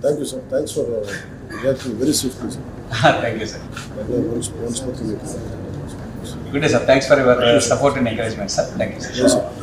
Thank you, sir. Thanks for reacting very swiftly, sir. Thank you, sir. Good day, sir. Thanks for your support and encouragement, sir. Thank you, sir. Yes, sir.